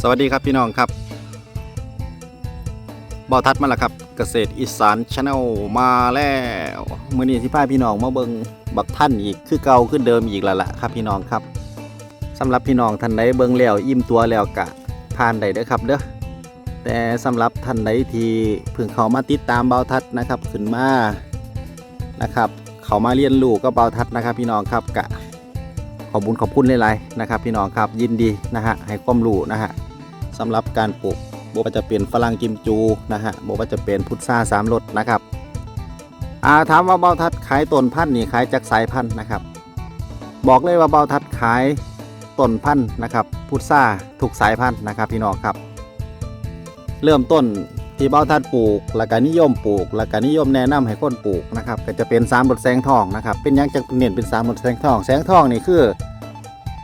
สวัสดีครับพี่น้องครับบอทัดมาแล้วครับ เกษตรอีสานชาแนลมาแล้วมือนี้ที่พาพี่น้องมาเบิงบักท่านอีกคือเก่าขึ้นเดิมอีกแล้วล่ะครับพี่น้องครับสำหรับพี่น้องท่านใดเบิงแล้วอิ่มตัวแล้วกะผ่านได้เด้อครับเด้อแต่สำหรับท่านใดที่เพิ่งเขามาติดตามเบาทัดนะครับขึ้นมานะครับ เขามาเรียนรู้ก็เบาทัดนะครับ พี่น้องครับกะขอบคุญขอบคุณหลายๆนะครับ พี่น้องครับยินดีนะฮะให้ความรู้นะฮะ สำหรับการปลูกบ่ว่าจะเป็นฝรั่งกิมจูนะฮะบ่ว่าจะเป็นพุทราสามรสนะครับอาถามว่าเบาทัดขายต้นพันธุ์นี่ขายจากสายพันธุ์นะครับ บอกเลยว่าเบาทัดขายต้นพันธุ์นะครับพุทราถูกสายพันธุ์นะครับพี่น้องครับ เริ่มต้นที่เบาทัดปลูกแล้วก็นิยมปลูกแล้วก็นิยมแนะนำให้คนปลูกนะครับก็จะเป็นสามรสแสงทองนะครับเป็นยังจะเน้นเป็นสามรสแสงทองแสงทองนี่คือ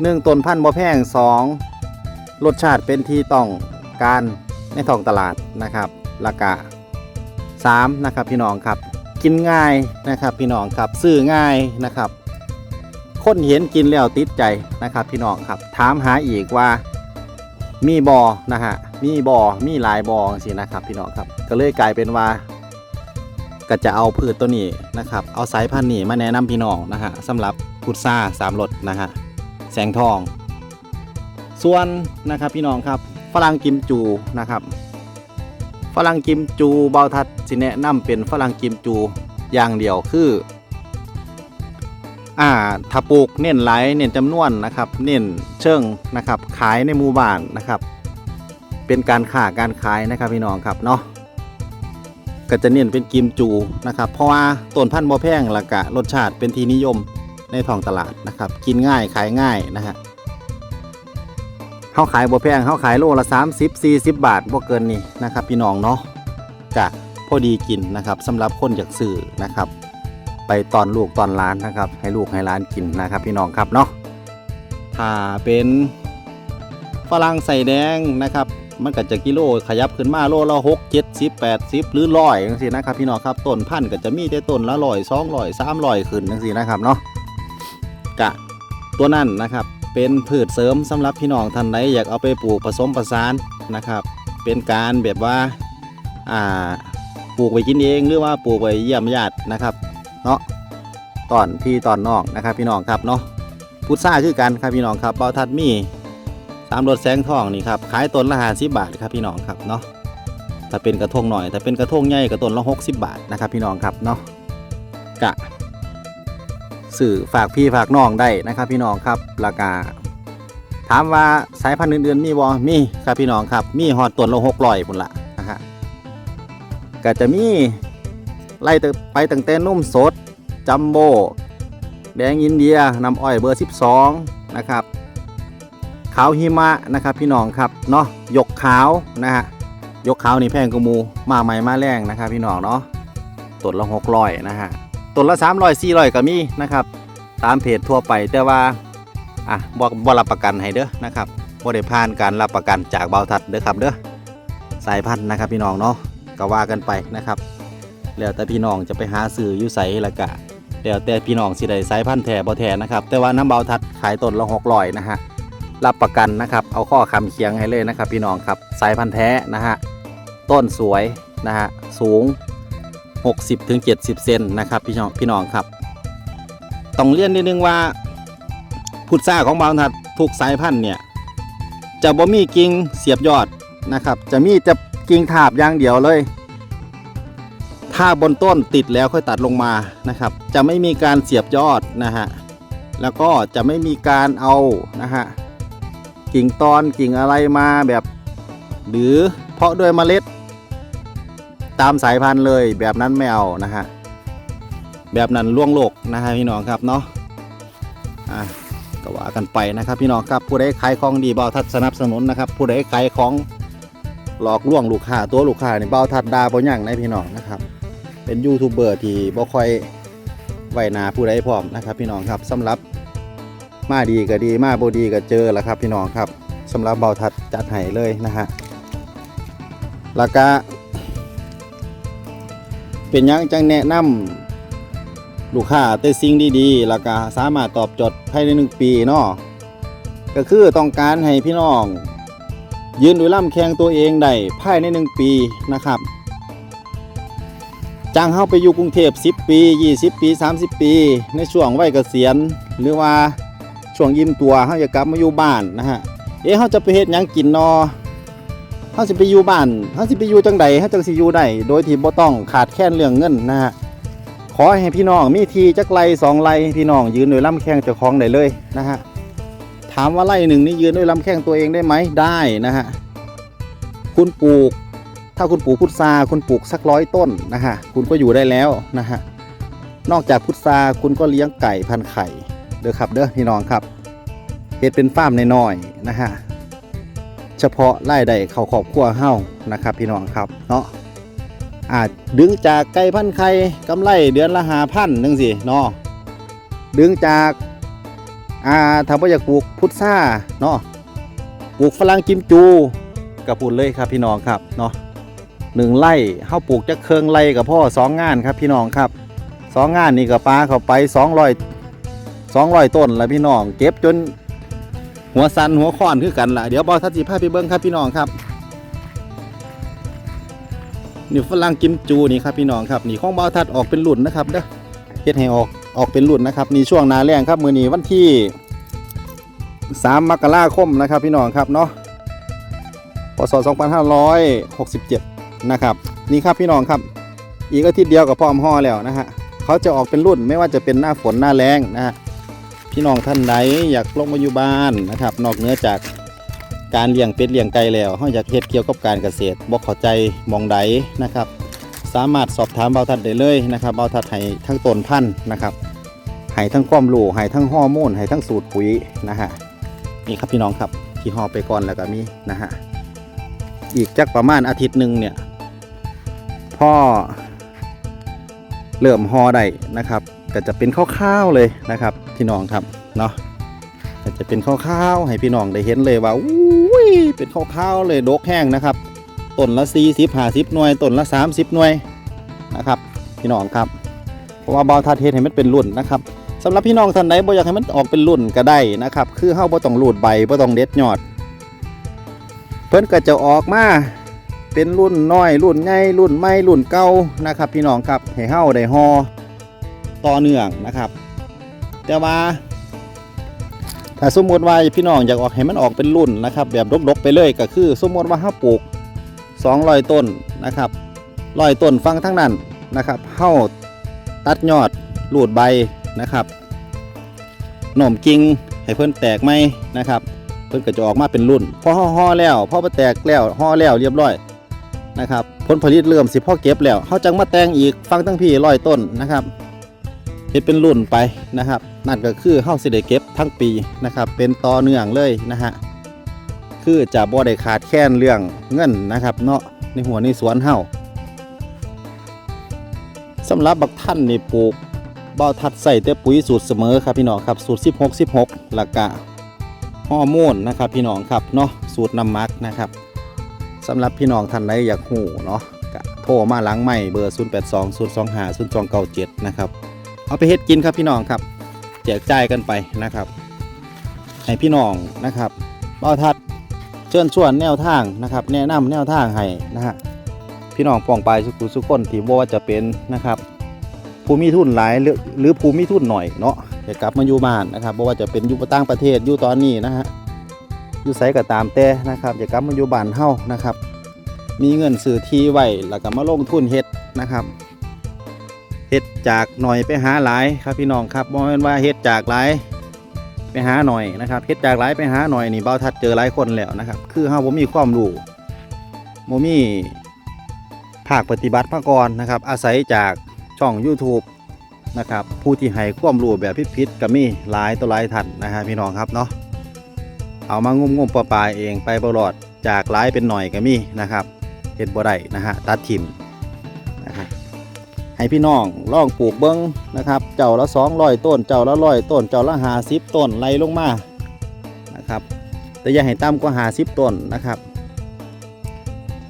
หนึ่งต้นพันธุ์บ่แพงสอง รสชาติเป็นที่ต้องการในท้องตลาดนะครับแล้วก็สามนะครับพี่น้องครับกินง่ายนะครับพี่น้องครับซื้อง่ายนะครับ คนเห็นกินแล้วติดใจนะครับพี่น้องครับถามหาอีกว่ามีบอนะฮะมีบอมีหลายบอสินะครับพี่น้องครับก็เลยกลายเป็นว่า ก็จะเอาพืชตัวนี้นะครับเอาสายพันธุ์นี้มาแนะนำพี่น้องนะฮะสำหรับพุทราสามรสนะฮะแสงทอง ส่วนนะครับพี่น้องครับฝรั่งกิมจูนะครับฝรั่งกิมจูเบาทัดสิแนะนำเป็นฝรั่งกิมจูอย่างเดียวคืออ่าถ้าปลูกเน้นหลายเน้นจำนวนนะครับ เน้นเชิงนะครับ ขายในหมู่บ้านนะครับ เป็นการค้าการขายนะครับพี่น้องครับเนาะก็จะเน้นเป็นกิมจูนะครับ เพราะว่าต้นพันธุ์บ่แพงและกะรสชาติเป็นที่นิยมในท้องตลาดนะครับ กินง่ายขายง่ายนะฮะ เขาขายบ่แพงเขาขายโลละ 30 40 บาทบ่เกินนี้นะครับพี่น้องเนาะกะพอดีกินนะครับสำหรับคนอยากซื้อนะครับ ไปตอนลูกตอนร้านนะครับ ให้ลูกให้ร้านกินนะครับ พี่น้องครับเนาะถ้าเป็นฝรั่งใส่แดงนะครับ มันก็จะกิโลขยับขึ้นมาโลละหกเจ็ดสิบแปดสิบหรือร้อยจังซี่นะครับพี่น้องครับต้นพันธุ์ก็จะมีแต่ต้นละร้อยสองร้อยสามร้อยขึ้นจังซี่นะครับเนาะกะตัวนั้นนะครับ เป็นพืชเสริมสำหรับพี่น้องท่านใดอยากเอาไปปลูกผสมผสานนะครับ เป็นการแบบว่าอ่าปลูกไว้กินเองหรือว่าปลูกไว้เยี่ยมญาตินะครับเนาะตอนพี่ตอนน้องนะครับ พี่น้องครับเนาะพุทราคือกันครับพี่น้องครับเบาทัดมีสามรถแสงทองนี่ครับขายต้นละห้าสิบบาทครับพี่น้องครับเนาะถ้าเป็นกระทงหน่อยถ้าเป็นกระทงใหญ่กระต้นละหกสิบบาทนะครับ พี่น้องครับเนาะกะ สื่อฝากพี่ฝากน้องได้นะครับ พี่น้องครับราคาถามว่าสายพันธุ์อื่นๆมีบ่มีครับพี่น้องครับมีฮอดต้นละหกร้อยพุ่นละนะฮะก็จะมีไล่ไปตั้งแต่นุ่มสดจัมโบแดงอินเดียน้ำอ้อยเบอร์ 12 นะครับขาวหิมะนะครับพี่น้องครับเนาะยกขาวนะฮะยกขาวนี่แพงกว่าหมูมาใหม่มาแรงนะครับพี่น้องเนาะต้นละหกร้อยนะฮะ ต้นละสามร้อยสี่ร้อยก็มีนะครับตามเพจทั่วไปแต่ว่าอะบอกบรับประกันให้เด้อนะครับบ่ได้ผ่านการรับประกันจากเบาทัดเด้อครับเด้อสายพันธุ์นะครับพี่น้องเนาะก็ว่ากันไปนะครับ แล้วแต่พี่น้องจะไปหาซื้ออยู่ไสละกะแล้วแต่พี่น้องสิได้สายพันธุ์แท้บ่แท้นะครับ แต่ว่าน้ำเบาทัดขายต้นละ600นะฮะรับประกันนะครับเอาข้อคำเคียงให้เลยนะครับ พี่น้องครับสายพันธุ์แท้นะฮะต้นสวยนะฮะสูง 60-70ถึง70 เซนนะครับพี่น้องพี่น้องครับต้องเรียนนิดนึงว่าพุทราของเบาทัดทุกสายพันธุ์เนี่ยจะบ่มีกิ่งเสียบยอดนะครับ จะมีจะกิ่งถาบอย่างเดียวเลย ถ้าบนต้นติดแล้วค่อยตัดลงมานะครับ จะไม่มีการเสียบยอดนะฮะแล้วก็จะไม่มีการเอานะฮะกิ่งตอนกิ่งอะไรมาแบบ หรือเพาะด้วยเมล็ด ตามสายพันธุ์เลยแบบนั้นไม่เอานะฮะแบบนั้นล่วงโลกนะฮะพี่น้องครับเนาะอะก็ว่ากันไปนะครับ พี่น้องครับผู้ใดขายของดีเบาทัดสนับสนุนนะครับ ผู้ใดขายของหลอกลวงลูกค้าตัวลูกค้านี่เบาทัดดาบ่ยั่งในพี่น้องนะครับ เป็นยูทูบเบอร์ที่บ่ค่อยไหวนาผู้ใดพร้อมนะครับ พี่น้องครับสำหรับมาดีก็ดีมาบ่ดีก็เจอแล้วครับ พี่น้องครับสำหรับเบาทัดจัดให้เลยนะฮะแล้วก็ เป็นยังจังแนะนำลูกค้าแต่สิ่งดีๆแล้วก็สามารถตอบโจทย์ภายในหนึ่งปีเนาะก็คือต้องการให้พี่น้อง ยืนด้วยลำแข้งตัวเองได้ภายในหนึ่งปีนะครับจ้างเข้าไปอยู่กรุงเทพ10 ปี 20 ปี 30 ปี ในช่วงวัยเกษียณ หรือว่าช่วงยิ้มตัวเขาจะกลับมาอยู่บ้านนะฮะเอ๊ะเขาจะไปเฮ็ดยังกินนอ เขาสิไปอยู่บ้านเขาสิไปอยู่จังใดเขาจังสิอยู่ได้โดยที่บ่ต้องขาดแคลนเรื่องเงินนะฮะขอให้พี่น้องมีทีจักไรสองไรพี่น้องยืนด้วยลำแข้งเจ้าของได้เลยนะฮะถามว่าไร่หนึ่งนี่ยืนด้วยลำแข้งตัวเองได้ไหมได้นะฮะคุณปลูก ถ้าคุณปลูกพุทราคุณปลูกสักร้อยต้นนะฮะคุณก็อยู่ได้แล้วนะฮะนอกจากพุทราคุณก็เลี้ยงไก่พันไข่เด้อครับเด้อพี่น้องครับเฮ็ดเป็นฟาร์มน้อยๆนะฮะ เฉพาะไร่ใดเขาครอบครัวเฮานะครับ พี่น้องครับเนาะอาจดึงจากไก่พันไข่กำไรเดือนละหาพันนึงสิเนาะดึงจากอ่าถ้าบ่อยากปลูกพุทราเนาะปลูกฝรั่งกิมจูกับพูดเลยครับพี่น้องครับเนาะหนึ่งไร่เฮาปลูกจะเครืองไร่กับพ่อสองงานครับพี่น้องครับสองงานนี่กับปลาเข้าไปสองร้อยสองร้อยต้นแล้วพี่น้อง เก็บจน หัวสันหัวค้อนคือกันละเดี๋ยวบอทัศนีพาไปเบิ้งครับพี่น้องครับนี่ฝรั่งกิมจูนี่ครับพี่น้องครับนี่ของบอทัดออกเป็นหลุ่นนะครับเด้อเฮ็ดให้ออกออกเป็นรุ่นนะครับนี่ช่วงหนาแรงครับมือนี้วันที่3มกราคมนะครับพี่น้องครับเนาะพศ2567 นะครับ นี่ครับพี่น้องครับ อีกอาทิตย์เดียวกับพร้อมห่อแล้วนะฮะเขาจะออกเป็นรุ่นไม่ว่าจะเป็นหน้าฝนหน้าแรงนะฮะ พี่น้องท่านใดอยากลงมาอยู่บ้านนะครับ นอกเหนือจากการเลี้ยงเป็ดเลี้ยงไก่แล้วเขาอยากเฮ็ดเกี่ยวกับการเกษตรบอกข้าใจมองใดนะครับ สามารถสอบถามเบาทัดได้เลยนะครับเบาทัดให้ทั้งต้นพันธุ์นะครับให้ทั้งความรู้ให้ทั้งฮอร์โมนให้ทั้งสูตรปุ๋ยนะฮะนี่ครับพี่น้องครับที่ห่อไปก่อนแล้วก็มีนะฮะอีกจักประมาณอาทิตย์หนึ่งเนี่ยพ่อเริ่มห่อได้นะครับก็จะเป็นข้าวๆเลยนะครับ พี่น้องครับเนาะจะเป็นข้าวๆให้พี่น้องได้เห็นเลยว่าอุ้ยเป็นข้าวๆเลยดกแห้งนะครับต้นละ40 50หน่วยต้นละ 30 หน่วยนะครับ พี่น้องครับเพราะว่าบอทัดเฮ็ดให้มันเป็นรุ่นนะครับสำหรับพี่น้องท่านใดบ่อยากให้มันออกเป็นรุ่นก็ได้นะครับ คือเฮาบ่ต้องรูดใบบ่ต้องเด็ดยอด เพิ่นก็จะออกมาเป็นรุ่นน้อย รุ่นใหญ่รุ่นใหม่รุ่นเก่านะครับ พี่น้องครับให้เฮาได้ฮอต่อเนื่องนะครับ แต่ว่า ถ้าสมมติว่าพี่น้องอยากออกให้มันออกเป็นรุ่นนะครับ แบบดกๆไปเลยก็คือ สมมติว่าเฮาปลูก200ต้นนะครับร้อยต้นฟังทั้งนั้นนะครับเฮ้าตัดยอดลูดใบนะครับหน่มกิ่งให้เพิ่นแตกไหมนะครับ เพิ่นก็จะออกมาเป็นรุ่นพอห่อแล้วพอไปแตกแล้วห่อแล้วเรียบร้อยนะครับผลผลิตเริ่มสิพ่อเก็บแล้วเขาจังมาแต่งอีกฟังทั้งพี่ร้อยต้นนะครับเฮ็ดเป็นรุ่นไปนะครับ นั่นก็คือเฮาสิได้เก็บทั้งปีนะครับ เป็นต่อเนื่องเลยนะฮะคือจะบ่ได้ขาดแคลนเรื่องเงินนะครับ เนาะในหัวในสวนเฮาสำหรับบักท่านนี่ปลูกบ่ทัดใส่แต่ปุ๋ยสูตรเสมอครับพี่น้องครับสูตร 16 16แล้วก็ฮอร์โมนนะครับพี่น้องครับเนาะสูตรน้ำมักนะครับสำหรับพี่น้องท่านใดอยากหูเนาะก็โทรมาหลังใหม่เบอร์ 082 025 0297 นะครับ เอาไปเฮ็ดกินครับพี่น้องครับ แจกจ่ายกันไปนะครับให้พี่น้องนะครับบ่ทัดเชิญชวนแนวทางนะครับ แนะนำแนวทางให้นะฮะพี่น้องปองไปสุขุสุขคนที่ว่าจะเป็นนะครับผู้มีทุนหลายหรือหรือผู้มีทุนหน่อยเนาะจะกลับมาอยู่บ้านนะครับบ่ว่าจะเป็นอยู่ต่างประเทศอยู่ตอนนี้นะฮะอยู่ไสก็ตามแต่นะครับจะกลับมาอยู่บ้านเฮานะครับ มีเงินซื้อที่ไว้แล้วก็มาลงทุนเฮ็ดนะครับ เฮ็ดจากหน่อยไปหาหลายครับพี่น้องครับบ่แม่นว่าเฮ็ดจากหลายไปหาหน่อยนะครับเฮ็ดจากหลายไปหาหน่อยนี่เบ้าทัดเจอหลายคนแล้วนะครับ คือเฮาบ่มีความรู้บ่มีภาคปฏิบัติมาก่อนนะครับ อาศัยจากช่อง YouTube นะครับผู้ที่ให้ความรู้แบบพิษๆก็มีหลายตัวหลายท่านนะฮะพี่น้องครับเนาะเอามางมๆปลายๆเองไปบรอดจากหลายเป็นหน่อยก็มีนะครับเฮ็ดบ่ได้นะฮะตัดทิมนะครับ ให้พี่น้องลองปลูกเบิ้งนะครับ เจ้าละ200ต้น เจ้าละร้อยต้น เจ้าละ50ต้นไล่ลงมานะครับ แต่อย่าให้ต่ำกว่า50ต้นนะครับ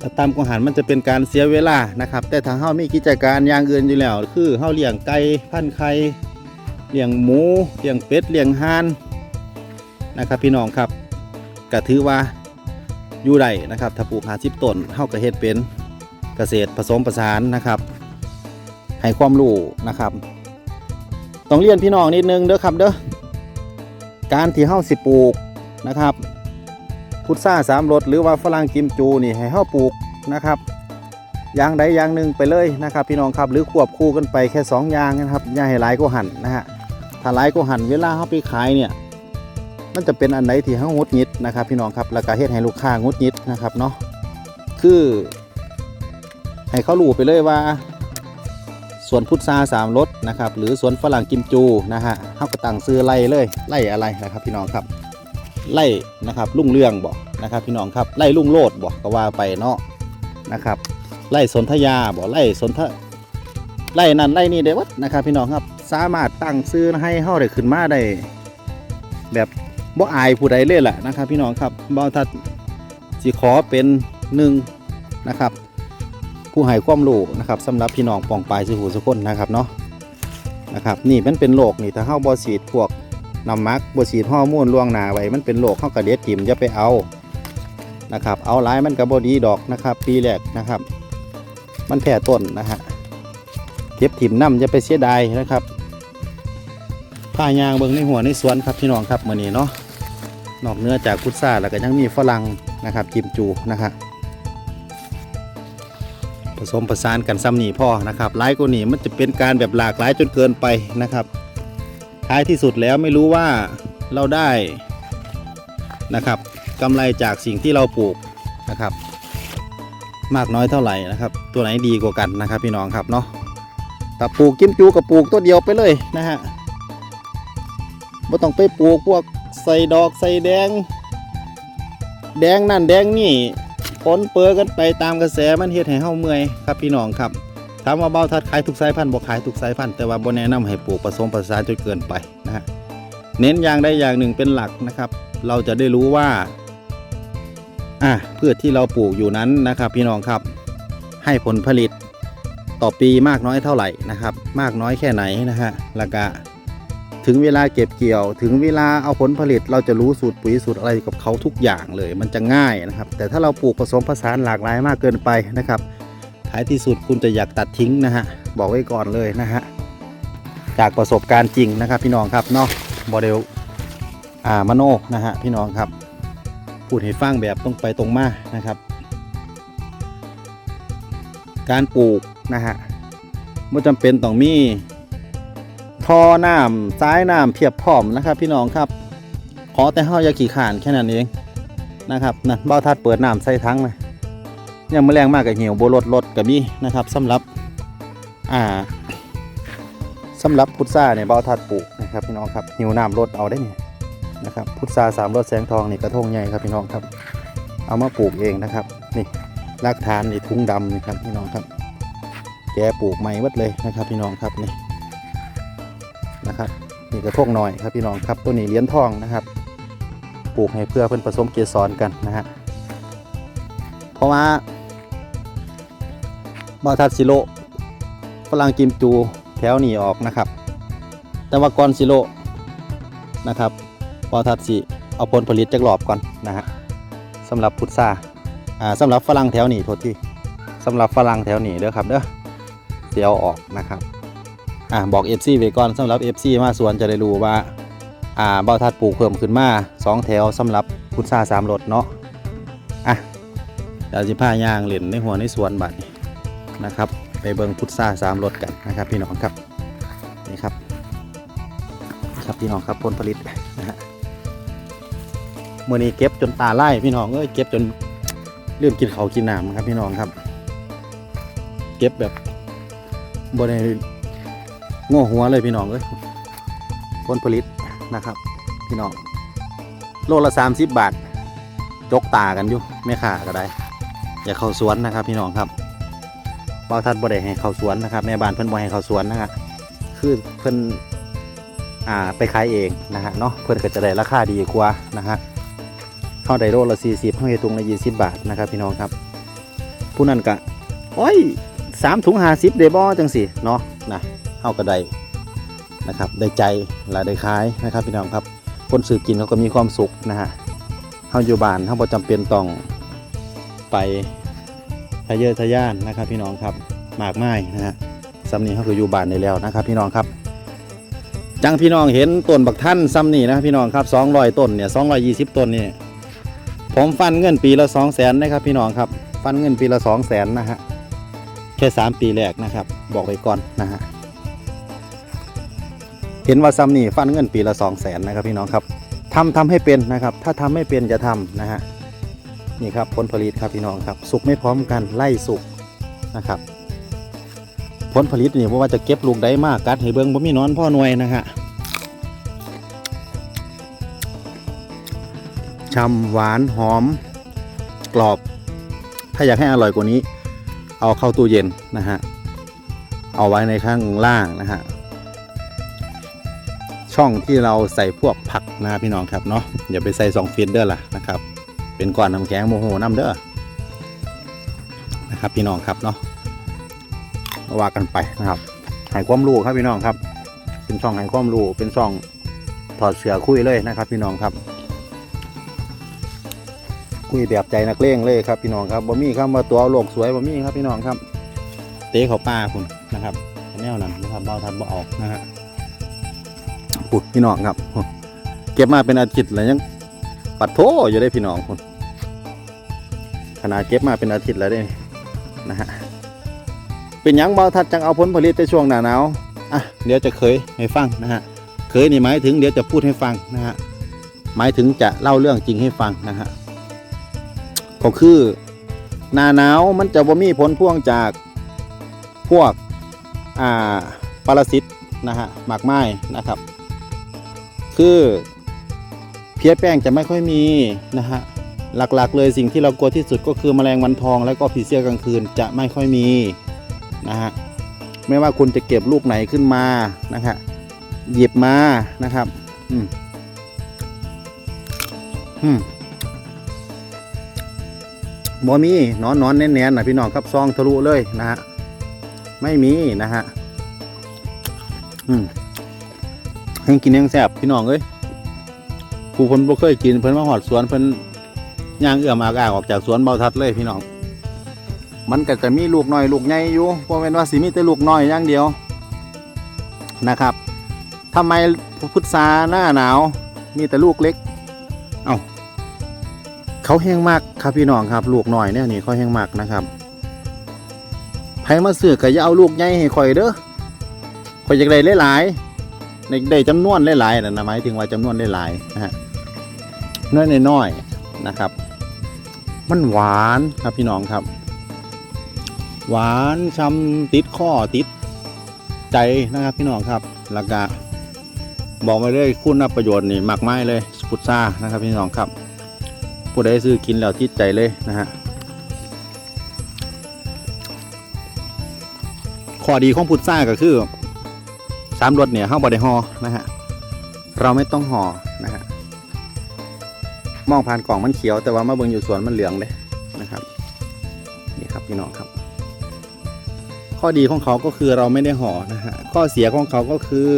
ถ้าต่ำกว่าหันมันจะเป็นการเสียเวลานะครับ แต่ถ้าเฮามีกิจการอย่างอื่นอยู่แล้ว คือเฮาเลี้ยงไก่พันไข่เลี้ยงหมูเลี้ยงเป็ดเลี้ยงห่านนะครับ พี่น้องครับก็ถือว่าอยู่ได้นะครับ ถ้าปลูก50ต้นเฮาก็เฮ็ดเป็นเกษตรผสมผสานนะครับ ให้ความรู้นะครับ ต้องเรียนพี่น้องนิดนึงเด้อครับเด้อการที่เฮาสิปลูกนะครับพุทราสามรสหรือว่าฝรั่งกิมจูนี่ให้เฮาปลูกนะครับอย่างใดอย่างหนึ่งไปเลยนะครับ พี่น้องครับหรือควบคู่กันไปแค่สองย่างนะครับอย่าให้หลายก็หันนะฮะถ้าหลายก็หันเวลาเขาไปขายเนี่ยมันจะเป็นอันไหนที่เขางดหงิดนะครับ พี่น้องครับแล้วก็เฮ็ดให้ลูกค้างดหงิดนะครับเนาะคือให้เขารู้ไปเลยว่า สวนพุทราสามรสนะครับ หรือสวนฝรั่งกิมจูนะฮะเขาก็ตั้งซื้อไล่เลยไล่อะไรนะครับพี่น้องครับไล่นะครับลุ่งเรื่องบอกนะครับ พี่น้องครับไล่ลุ่งโลดบอกก็ว่าไปเนาะนะครับ ไล่สนธยาบอกไล่สนทไล่นั่นไล่นี่ได้วัดนะครับ พี่น้องครับสามารถตั้งซื้อให้เฮาได้ขึ้นมาได้แบบบ่อายผู้ใดเลยแหละนะครับ พี่น้องครับบ่ทัดสิขอเป็นหนึ่งนะครับ ผู้ให้ความรู้นะครับสำหรับพี่น้องปองปลายสิหูสุคนนะครับเนาะนะครับนี่มันเป็นโรคนี่ถ้าเฮาบ่ฉีดพวกน้ำมักบ่ฉีดฮอร์โมนล่วงหนาไว้มันเป็นโรคเฮากระเด็ดทิ่มอย่าไปเอานะครับเอาหลายมันก็บ่ดีดอกนะครับ ปีแรกนะครับ มันแผ่ต้นนะฮะเก็บถิ่มน้ำจะไปเสียดายนะครับผ้ายางเบิงในหัวในสวนครับพี่น้องครับมื่อนี้เนาะนอกเนื้อจากพุทราแล้วก็ยังมีฝรั่งนะครับกิมจูนะครับ สมผสานกันซ้ำหนีพ่อนะครับหลายกว่านี้มันจะเป็นการแบบหลากหลายจนเกินไปนะครับ ท้ายที่สุดแล้วไม่รู้ว่าเราได้นะครับกำไรจากสิ่งที่เราปลูกนะครับ มากน้อยเท่าไหร่นะครับ ตัวไหนดีกว่ากันนะครับ พี่น้องครับเนาะถ้าปลูกกิมจูกับปลูกตัวเดียวไปเลยนะฮะไม่ต้องไปปลูกพวกใส่ดอกใส่แดง แดงนั่นแดงนี่ ปนเปื้อกันไปตามกระแสมันเฮ็ดให้เฮาเมื่อยครับพี่น้องครับถามว่าเบาทัดขายทุกสายพันธุ์บ่ขายทุกสายพันธุ์แต่ว่าบ่แนะนำให้ปลูกผสมผสานจนเกินไปนะฮะเน้นอย่างใดอย่างหนึ่งเป็นหลักนะครับ เราจะได้รู้ว่าอะพืชที่เราปลูกอยู่นั้นนะครับ พี่น้องครับ ให้ผลผลิตต่อปีมากน้อยเท่าไหร่นะครับ มากน้อยแค่ไหนนะฮะแล้วก็ ถึงเวลาเก็บเกี่ยว ถึงเวลาเอาผลผลิตเราจะรู้สูตรปุ๋ยสูตรอะไรกับเขาทุกอย่างเลย มันจะง่ายนะครับ แต่ถ้าเราปลูกผสมผสานหลากหลายมากเกินไปนะครับท้ายที่สุดคุณจะอยากตัดทิ้งนะฮะบอกไว้ก่อนเลยนะฮะจากประสบการณ์จริงนะครับ พี่น้องครับเนาะโมเดลอ่ามโนนะฮะพี่น้องครับพูดให้ฟังแบบตรงไปตรงมานะครับ การปลูกนะฮะไม่จำเป็นต้องมี ท่อน้ำซ้ายน้ำเพียบพร้อมนะครับ พี่น้องครับ ขอแต่เฮาอย่าขี่ขานแค่นั้นเองนะครับนั่นเบ้าทัดเปิดน้ำใส่ทั้งเลยยังไม่แรงมากกับเหี่ยวโบรถรถกับมีนะครับสำหรับอ่าสำหรับพุทราเนี่ยเบ้าทัดปลูกนะครับพี่น้องครับหิวน้ำรถเอาได้เนี่ยนะครับพุทราสามรสแสงทองนี่กระทงใหญ่ครับพี่น้องครับ เอามาปลูกเองนะครับนี่รากฐานนี่ทุ่งดำนี่ครับพี่น้องครับ แกปลูกใหม่วัดเลยนะครับ พี่น้องครับนี่ นะครับนี่กระทงหน่อยครับพี่น้องครับตัวนี้เหรียญทองนะครับปลูกให้เพื่อเพิ่นผสมเกสรกันนะฮะเพราะว่าบาทัดซิโลฝรั่งกิมจูแถวหนีออกนะครับ แต่ว่าก่อนซิโลนะครับพอทัดสิเอาผลผลิตจากหลอบก่อนนะฮะสำหรับพุทราอ่าสำหรับฝรั่งแถวหนีโทษที่สำหรับฝรั่งแถวหนีเด้อครับเด้อเสียวออกนะครับ อ่าบอก FC ไว้ก่อนสำหรับ FC มาสวนจะได้รู้ว่าอ่าเบ้าทัดปลูกเพิ่มขึ้นมาสองแถวสำหรับพุทราสามรสเนาะอะเดี๋ยวสิพายางเล่นในหัวในสวนบัดนี้นะครับ ไปเบิ่งพุทราสามรสกันนะครับ พี่น้องครับนี่ครับครับพี่น้องครับผลผลิตนะฮะมื่อนี้เก็บจนตาไล่พี่น้องเอ้ยเก็บจนเริ่มกินเขากินน้ำครับพี่น้องครับ เก็บแบบบนใน โง่หัวเลยพี่น้องเอ้ยผลผลิตนะครับ พี่น้องโลละสามสิบบาท จกตากันอยู่ไม่ขาก็ได้ อย่าเข้าสวนนะครับพี่น้องครับบาวทัดบ่ได้ให้เข้าสวนนะครับแม่บ้านเพิ่นบ่ให้เข้าสวนนะครับคือเพิ่นอ่าไปขายเองนะฮะเนาะเพื่อนก็จะได้ราคาดีกว่านะฮะเข้าไดโรละ40เข้าเฮตุงละ20บาทนะครับพี่น้องครับ ผู้นั้นก็โอ้ยสามถุง50เดบอจังสิเนาะนะ เข้าก็ได้นะครับได้ใจและได้ขายนะครับพี่น้องครับ คนซื้อกินเขาก็มีความสุขนะฮะเข้าอยู่บ้านเขาบ่จำเป็นต้องไปทะเยอทะยานนะครับ พี่น้องครับมากไม้นะฮะซ้ำนี้เขาคืออยู่บ้านได้แล้วนะครับ พี่น้องครับ จังพี่น้องเห็นต้นบักท่านซ้ำนี่นะพี่น้องครับ200ต้นเนี่ย220 ต้นนี่ผมฟันเงินปีละ2 0 0แสนนะครับ พี่น้องครับฟันเงินปีละ2 0 0แสนนะฮะแค่ 3 ปีแรกนะครับ บอกไว้ก่อนนะฮะ เห็นว่าซ้ำนี่ฟันเงินปีละ2 0 0แสนนะครับพี่น้องครับทำทำให้เป็นนะครับ ถ้าทำไม่เป็นจะทำนะฮะนี่ครับผลผลิตครับพี่น้องครับ สุกไม่พร้อมกันไล่สุกนะครับ ผลผลิตนี่เพราะว่าจะเก็บลูกได้มากกัดให้เบิ้งบ่มีนอนพ่อหน่วยนะฮะช่ำหวานหอม กรอบ ถ้าอยากให้อร่อยกว่านี้ เอาเข้าตู้เย็นนะฮะ เอาไว้ในข้างล่างนะฮะ ช่องที่เราใส่พวกผักนะพี่น้องครับเนาะอย่าไปใส่สองฟีดเด้อล่ะนะครับ เป็นก้อนน้ำแข็งโมโหน้ำเด้อนะครับพี่น้องครับเนาะว่ากันไปนะครับให้ความรู้ครับพี่น้องครับ เป็นช่องให้ความรู้เป็นช่องถอดเสือคุยเลยนะครับ พี่น้องครับคุยแบบใจนักเลงเลยครับพี่น้องครับบ่มีคำว่าตัวโลกสวยบ่มีครับพี่น้องครับ เตะเขาป้าคุณนะครับแนวนั้นนะครับเบาทันบ่ออกนะฮะ ปุดพี่น้องครับ เก็บมาเป็นอาทิตย์แล้วยังปัดโถอยู่ได้พี่น้องคุณขนาดเก็บมาเป็นอาทิตย์แล้วได้นะฮะเป็นยังเบาทัดจังเอาผลผลิตในช่วงหนาหนาวอะเดี๋ยวจะเคยให้ฟังนะฮะเคยนี่หมายถึงเดี๋ยวจะพูดให้ฟังนะฮะหมายถึงจะเล่าเรื่องจริงให้ฟังนะฮะก็คือหนาหนาวมันจะบ่มีผลพ่วงจากพวกอ่าปรสิตนะฮะหมากไม้นะครับ คือเพี้ยแป้งจะไม่ค่อยมีนะฮะหลักๆ เลยสิ่งที่เรากลัวที่สุดก็คือแมลงวันทอง และก็ผีเสื้อกลางคืนจะไม่ค่อยมีนะฮะไม่ว่าคุณจะเก็บลูกไหนขึ้นมานะฮะหยิบมานะครับอืมอืมบ่มีนอนนอนแน่นๆนะพี่น้องครับซองทะลุเลยนะฮะไม่มีนะฮะอืม ให้กินยังแซ่บพี่น้องเอ้ยผู้คนบ่เคยกินเพิ่นมาหอดสวนเพิ่นย่างเอื้อมากาออกจากสวนเบาทัดเลยพี่น้อง มันก็จะมีลูกน้อยลูกใหญ่อยู่เพราะเป็นว่าสิมีแต่ลูกน้อยอย่างเดียวนะครับทำไมพุทราหน้าหนาว มีแต่ลูกเล็ก เอาเขาแห้งมากครับพี่น้องครับ ลูกน้อยเนี่ยนี่เขาแห้งมากนะครับไผมาซื้อก็อย่าเอาลูกใหญ่ให้ข่อยเด้อข่อยอยากได้หลายๆ ได้จำนวนหลายๆนะหมายถึงว่าจำนวนหลายๆนะฮะน้อยน้อยๆนะครับ มันหวานครับพี่น้องครับ หวานช้ำติดข้อติดใจนะครับพี่น้องครับแล้วก็บอกมาเลยคุณประโยชน์นี่มากไม้เลยพุทรานะครับพี่น้องครับ ผู้ใดซื้อกินแล้วติดใจเลยนะฮะข้อดีของพุทราก็คือ สามรสเนี่ยห้าบไดห่อนะฮะเราไม่ต้องห่อนะฮะมองผ่านกล่องมันเขียว แต่ว่ามาเบิ่งอยู่สวนมันเหลืองเลยนะครับนี่ครับพี่น้องครับ ข้อดีของเขาก็คือเราไม่ได้ห่อนะฮะข้อเสียของเขาก็คือ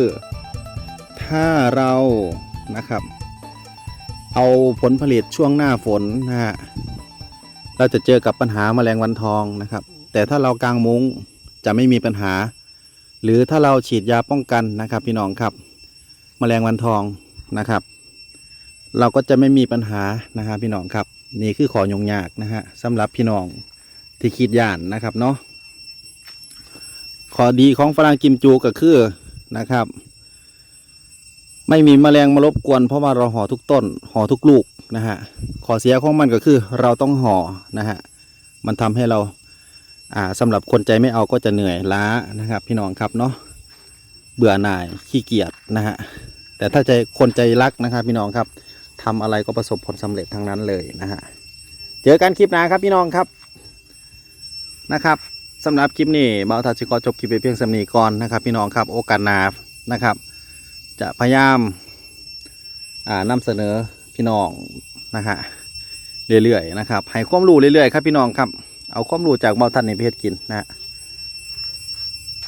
ถ้าเรานะครับ เอาผลผลิตช่วงหน้าฝนนะฮะเราจะเจอกับปัญหาแมลงวันทองนะครับ แต่ถ้าเรากางมุ้งจะไม่มีปัญหา หรือถ้าเราฉีดยาป้องกันนะครับ พี่น้องครับแมลงวันทองนะครับ เราก็จะไม่มีปัญหานะฮะพี่น้องครับ นี่คือขอยงยากนะฮะสำหรับพี่น้องที่คิดย่านนะครับเนาะข้อดีของฝรั่งกิมจูก็คือนะครับ ไม่มีแมลงมารบกวน เพราะว่าเราห่อทุกต้นห่อทุกลูกนะฮะข้อเสียของมันก็คือเราต้องห่อนะฮะมันทำให้เรา อ่าสำหรับคนใจไม่เอาก็จะเหนื่อยล้านะครับ พี่น้องครับเนาะเบื่อหน่ายขี้เกียจนะฮะแต่ถ้าใจคนใจรักนะครับ พี่น้องครับทำอะไรก็ประสบผลสำเร็จทั้งนั้นเลยนะฮะเจอกันคลิปหน้าครับพี่น้องครับนะครับสำหรับคลิปนี้เบาทัชิขอจบคลิปไปเพียงสำนีก่อนนะครับ พี่น้องครับโอกาสนานะครับ จะพยายามอ่านำเสนอพี่น้องนะฮะเรื่อยๆนะครับให้ความรู้เรื่อยๆ ครับพี่น้องครับ เอาความรู้จากเบาทัดในประเทศกินนะฮะ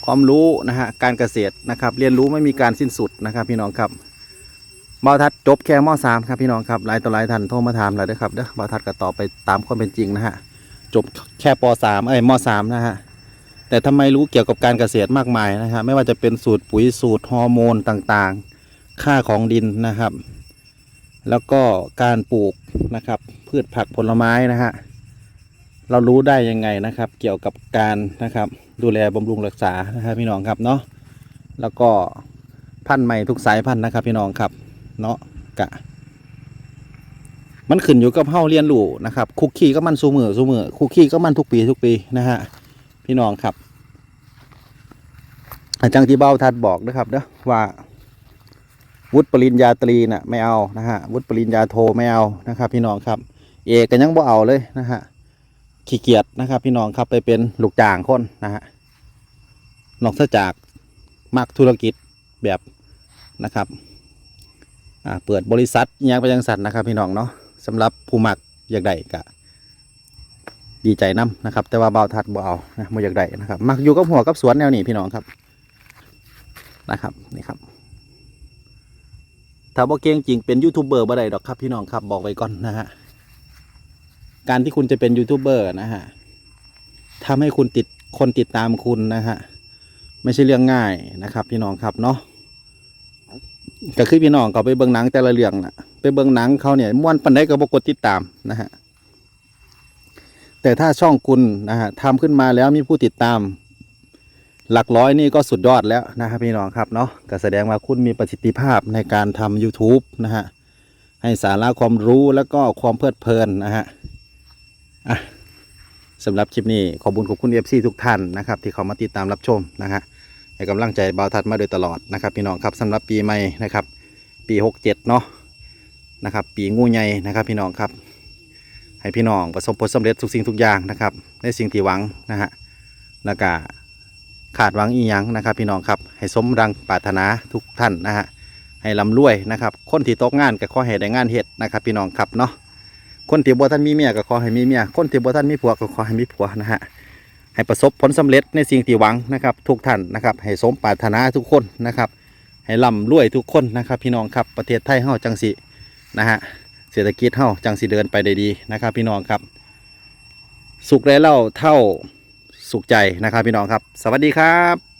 ความรู้นะฮะการเกษตรนะครับ เรียนรู้ไม่มีการสิ้นสุดนะครับ พี่น้องครับเบาทัดจบแค่มสามครับพี่น้องครับหลายต่อหลายท่านโทรมาถามแล้วเด้อครับเด้อเบาทัดก็ตอบไปตามความเป็นจริงนะฮะจบแค่ป .3 เอ้ยม .3 นะฮะแต่ทำไมรู้เกี่ยวกับการเกษตรมากมายนะฮะไม่ว่าจะเป็นสูตรปุ๋ยสูตรฮอร์โมนต่างๆ ค่าของดินนะครับ แล้วก็การปลูกนะครับ พืชผักผลไม้นะฮะ เรารู้ได้ยังไงนะครับ เกี่ยวกับการนะครับ ดูแลบำรุงรักษานะครับพี่น้องครับเนาะแล้วก็พันธุ์ใหม่ทุกสายพันธุ์นะครับ พี่น้องครับเนาะกะ มันขึ้นอยู่กับเฮาเรียนรู้นะครับ คุกคี้ก็มันสูมือสูมือคุกคี้ก็มันทุกปีทุกปีนะฮะพี่น้องครับ อาจารย์ที่เบ้าทัดบอกนะครับเด้อว่าวุฒิปริญญาตรีน่ะไม่เอานะฮะวุฒิปริญญาโทไม่เอานะครับ พี่น้องครับ เอกก็ยังบ่เอาเลยนะฮะ ขี้เกียจนะครับ พี่น้องครับไปเป็นลูกจ้างคนนะฮะนอกจากมักธุรกิจแบบนะครับเปิดบริษัทยังไปยังสัตว์นะครับ พี่น้องเนาะสำหรับผู้มักอยากได้ก็ดีใจนํนะครับ แต่ว่าเบาทัดบ่เอานะบ่อยากได้นะครับ มักอยู่กับหัวกับสวนแนวนี้พี่น้องครับนะครับนี่ครับถ้าบ่เก่งจริงเป็นยูทูบเบอร์บ่ได้ดอกครับพี่น้องครับบอกไว้ก่อนนะฮะ การที่คุณจะเป็นยูทูบเบอร์นะฮะทำให้คุณติดคนติดตามคุณนะฮะไม่ใช่เรื่องง่ายนะครับ พี่น้องครับเนาะก็คือพี่น้องเขาไปเบิ่งหนังแต่ละเรื่องนะไปเบิ่งหนังเขาเนี่ยม้วนปันได้ก็บ่กดติดตามนะฮะแต่ถ้าช่องคุณนะฮะทำขึ้นมาแล้วมีผู้ติดตาม หลักร้อยนี่ก็สุดยอดแล้วนะครับพี่น้องครับเนาะก็แสดงว่าคุณมีประสิทธิภาพในการทำ YouTube นะฮะให้สาระความรู้แล้วก็ความเพลิดเพลินนะฮะ อะสำหรับคลิปนี้ขอบคุณขอบคุณ FC ทุกท่านนะครับที่เขามาติดตามรับชมนะฮะให้กำลังใจบ่าวทัดมาโดยตลอดนะครับ พี่น้องครับสำหรับปีใหม่นะครับ ปี 67 เนาะนะครับ ปีงูใหญ่นะครับ พี่น้องครับ ให้พี่น้องประสบผลสำเร็จทุกสิ่งทุกอย่างนะครับในสิ่งที่หวังนะฮะแล้วก็ขาดหวังอีหยังนะครับ พี่น้องครับให้สมดังปรารถนาทุกท่านนะฮะให้ร่ำรวยนะครับ คนที่ตกงานก็ขอให้ได้งานเฮ็ดนะครับ พี่น้องครับเนาะ คนที่บ่ท่านมีเมียก็ขอให้มีเมียคนที่บ่ท่านมีผัวก็ขอให้มีผัวนะฮะให้ประสบผลสำเร็จในสิ่งที่หวังนะครับ ทุกท่านนะครับ ให้สมปรารถนาทุกคนนะครับ ให้ร่ำรวยทุกคนนะครับ พี่น้องครับประเทศไทยเฮาจังสินะฮะเศรษฐกิจเฮาจังสิเดินไปได้ดีนะครับ พี่น้องครับ สุขได้เล่าเท่าสุขใจนะครับ พี่น้องครับ สวัสดีครับ